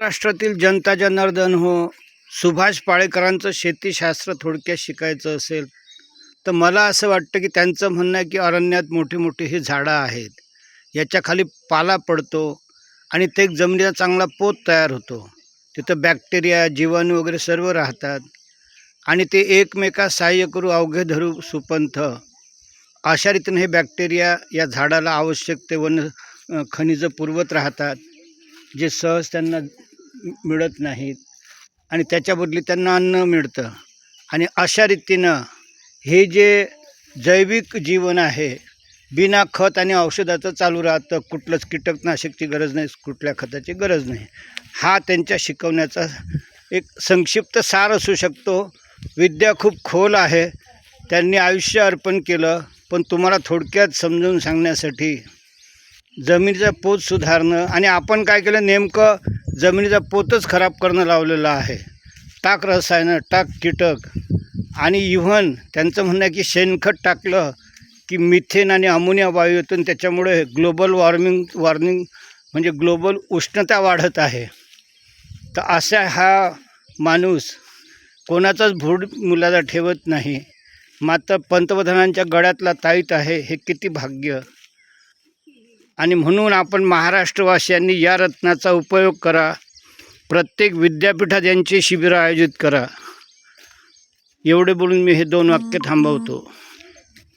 महाराष्ट्रातील जनता जनार्दन हो सुभाष पाळेकरांचं शेतीशास्त्र थोडक्यात शिकायचं असेल तर मला असं वाटतं की त्यांचं म्हणणं आहे की अरण्यात मोठी मोठी ही झाडं आहेत. याच्याखाली पाला पडतो आणि ते जमिनीचा चांगला पोत तयार होतो. तिथं बॅक्टेरिया जीवाणू वगैरे सर्व राहतात आणि ते एकमेका सहाय्य करू अवघे धरू सुपंथ. अशा रीतीने हे बॅक्टेरिया या झाडाला आवश्यक ते वन खनिजं पुरवत राहतात जे सहज त्यांना मिळत नाहीत. आणि त्याच्या बदली त्यांना अन्न मिळतं. आणि अशा रीतीनं हे जे जैविक जीवन आहे बिना खत आणि औषधाचं चालू राहतं कुठलंच कीटकनाशकची गरज नाही कुठल्या खताची गरज नाही. हा त्यांच्या शिकवण्याचा एक संक्षिप्त सार असू शकतो. विद्या खूप खोल आहे. त्यांनी आयुष्य अर्पण केलं पण तुम्हाला थोडक्यात समजून सांगण्यासाठी जमिनीचा पोत सुधारणं आणि आपण काय केलं नेमकं जमिनीचा पोतच खराब करणं लावलेलं आहे. टाक रसायनं टाक कीटक आणि इव्हन त्यांचं म्हणणं आहे की शेणखत टाकलं की मिथेन आणि अमोनिया वायू येतो आणि त्याच्यामुळे ग्लोबल वॉर्मिंग वॉर्मिंग म्हणजे ग्लोबल उष्णता वाढत आहे. तर असा हा माणूस कोणाचाच भूड मुलाला ठेवत नाही. मात्र पंतप्रधानांच्या गळ्यातला ताईत आहे हे किती भाग्य. आणि म्हणून आपण महाराष्ट्रवासियांनी या रत्नाचा उपयोग करा. प्रत्येक विद्यापीठात यांची शिबिरं आयोजित करा. एवढे बोलून मी हे दोन वाक्य थांबवतो.